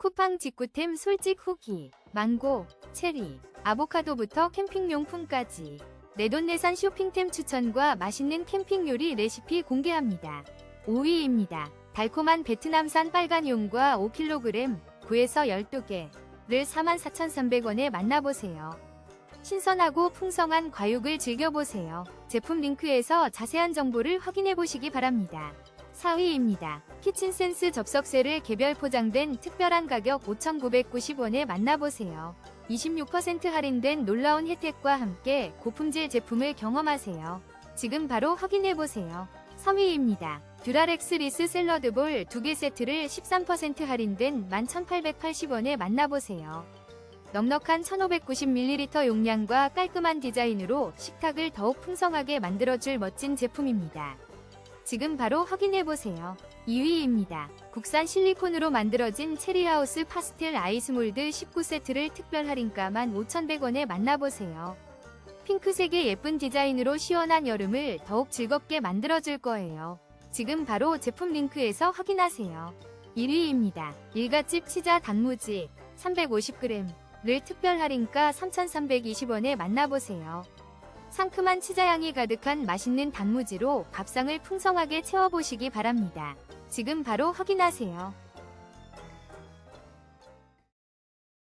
쿠팡 직구템 솔직 후기, 망고, 체리, 아보카도부터 캠핑용품까지 내돈내산 쇼핑템 추천과 맛있는 캠핑 요리 레시피 공개합니다. 5위입니다. 달콤한 베트남산 빨간 용과 5kg, 9에서 12개를 44,300원에 만나보세요. 신선하고 풍성한 과육을 즐겨보세요. 제품 링크에서 자세한 정보를 확인해보시기 바랍니다. 4위입니다. 키친센스 접석쇠를 개별 포장된 특별한 가격 5,990원에 만나보세요. 26% 할인된 놀라운 혜택과 함께 고품질 제품을 경험하세요. 지금 바로 확인해보세요. 3위입니다. 듀라렉스 리스 샐러드볼 2개 세트를 13% 할인된 11,880원에 만나보세요. 넉넉한 1590ml 용량과 깔끔한 디자인으로 식탁을 더욱 풍성하게 만들어줄 멋진 제품입니다. 지금 바로 확인해보세요. 2위입니다. 국산 실리콘으로 만들어진 체리하우스 파스텔 아이스몰드 19세트를 특별 할인가 15,100원에 만나보세요. 핑크색의 예쁜 디자인으로 시원한 여름을 더욱 즐겁게 만들어줄 거예요. 지금 바로 제품 링크에서 확인하세요. 1위입니다. 일갓집 치자 단무지 350g를 특별 할인가 3,320원에 만나보세요. 상큼한 치자향이 가득한 맛있는 단무지로 밥상을 풍성하게 채워보시기 바랍니다. 지금 바로 확인하세요.